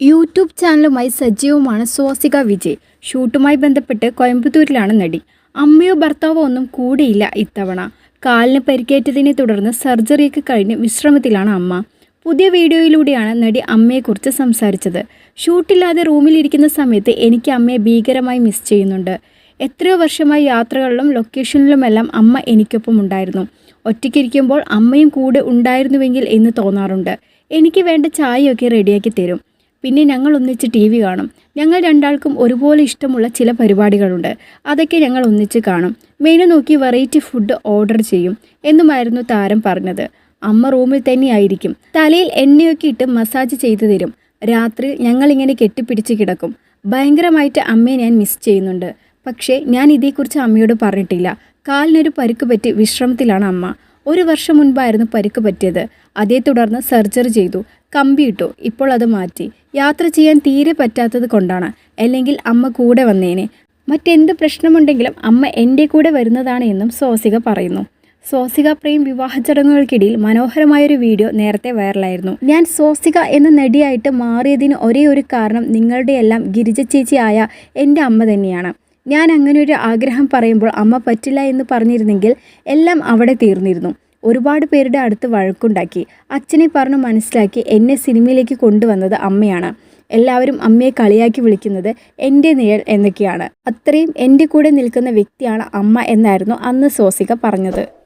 YouTube ചാനലുമായി സജീവമാണ് സ്വാസിക വിജയ്. ഷൂട്ടുമായി ബന്ധപ്പെട്ട് കോയമ്പത്തൂരിലാണ് നടി. അമ്മയോ ഭർത്താവോ ഒന്നും കൂടെയില്ല ഇത്തവണ. കാലിന് പരിക്കേറ്റതിനെ തുടർന്ന് സർജറിയൊക്കെ കഴിഞ്ഞ് വിശ്രമത്തിലാണ് അമ്മ. പുതിയ വീഡിയോയിലൂടെയാണ് നടി അമ്മയെക്കുറിച്ച് സംസാരിച്ചത്. ഷൂട്ടില്ലാതെ റൂമിലിരിക്കുന്ന സമയത്ത് എനിക്ക് അമ്മയെ ഭീകരമായി മിസ് ചെയ്യുന്നുണ്ട്. എത്രയോ വർഷമായി യാത്രകളിലും ലൊക്കേഷനിലുമെല്ലാം അമ്മ എനിക്കൊപ്പം ഉണ്ടായിരുന്നു. ഒറ്റയ്ക്കിരിക്കുമ്പോൾ അമ്മയും കൂടെ ഉണ്ടായിരുന്നുവെങ്കിൽ എന്ന് തോന്നാറുണ്ട്. എനിക്ക് വേണ്ട ചായയൊക്കെ റെഡിയാക്കി തരും. പിന്നെ ഞങ്ങൾ ഒന്നിച്ച് ടി വി കാണും. ഞങ്ങൾ രണ്ടാൾക്കും ഒരുപോലെ ഇഷ്ടമുള്ള ചില പരിപാടികളുണ്ട്. അതൊക്കെ ഞങ്ങൾ ഒന്നിച്ച് കാണും. മെനു നോക്കി വെറൈറ്റി ഫുഡ് ഓർഡർ ചെയ്യും എന്നുമായിരുന്നു താരം പറഞ്ഞത്. അമ്മ റൂമിൽ തന്നെയായിരിക്കും. തലയിൽ എണ്ണയൊക്കെ ഇട്ട് മസാജ് ചെയ്തു തരും. രാത്രി ഞങ്ങളിങ്ങനെ കെട്ടിപ്പിടിച്ച് കിടക്കും. ഭയങ്കരമായിട്ട് അമ്മയെ ഞാൻ മിസ് ചെയ്യുന്നുണ്ട്. പക്ഷേ ഞാൻ ഇതേക്കുറിച്ച് അമ്മയോട് പറഞ്ഞിട്ടില്ല. കാലിനൊരു പരുക്ക് പറ്റി വിശ്രമത്തിലാണ് അമ്മ. ഒരു വർഷം മുൻപായിരുന്നു പരിക്ക് പറ്റിയത്. അതേ തുടർന്ന് സർജറി ചെയ്തു. കമ്പി കമ്പിയിട്ടു ഇപ്പോൾ അത് മാറ്റി. യാത്ര ചെയ്യാൻ തീരെ പറ്റാത്തത് കൊണ്ടാണ്. അല്ലെങ്കിൽ അമ്മ കൂടെ വന്നേനെ. മറ്റെന്ത് പ്രശ്നമുണ്ടെങ്കിലും അമ്മ എന്റെ കൂടെ വരുന്നതാണ് എന്നും സോസിക പറയുന്നു. സോസിക പ്രേം വിവാഹ ചടങ്ങുകൾക്കിടയിൽ മനോഹരമായൊരു വീഡിയോ നേരത്തെ വൈറലായിരുന്നു. ഞാൻ സോസിക എന്ന നടിയായിട്ട് മാറിയതിന് ഒരേ ഒരു കാരണം നിങ്ങളുടെയെല്ലാം ഗിരിജ ചേച്ചിയായ എന്റെ അമ്മ തന്നെയാണ്. ഞാൻ അങ്ങനെ ഒരു ആഗ്രഹം പറയുമ്പോൾ അമ്മ പറ്റില്ല എന്ന് പറഞ്ഞിരുന്നെങ്കിൽ എല്ലാം അവിടെ തീർന്നിരുന്നു. ഒരുപാട് പേരുടെ അടുത്ത് വഴക്കുണ്ടാക്കി. അച്ഛനെ പറഞ്ഞു മനസ്സിലാക്കി എന്നെ സിനിമയിലേക്ക് കൊണ്ടുവന്നത് അമ്മയാണ്. എല്ലാവരും അമ്മയെ കളിയാക്കി വിളിക്കുന്നത് എന്റെ നിഴൽ എന്നൊക്കെയാണ്. അത്രയും എന്റെ കൂടെ നിൽക്കുന്ന വ്യക്തിയാണ് അമ്മ എന്നായിരുന്നു അന്ന് സോസിക പറഞ്ഞത്.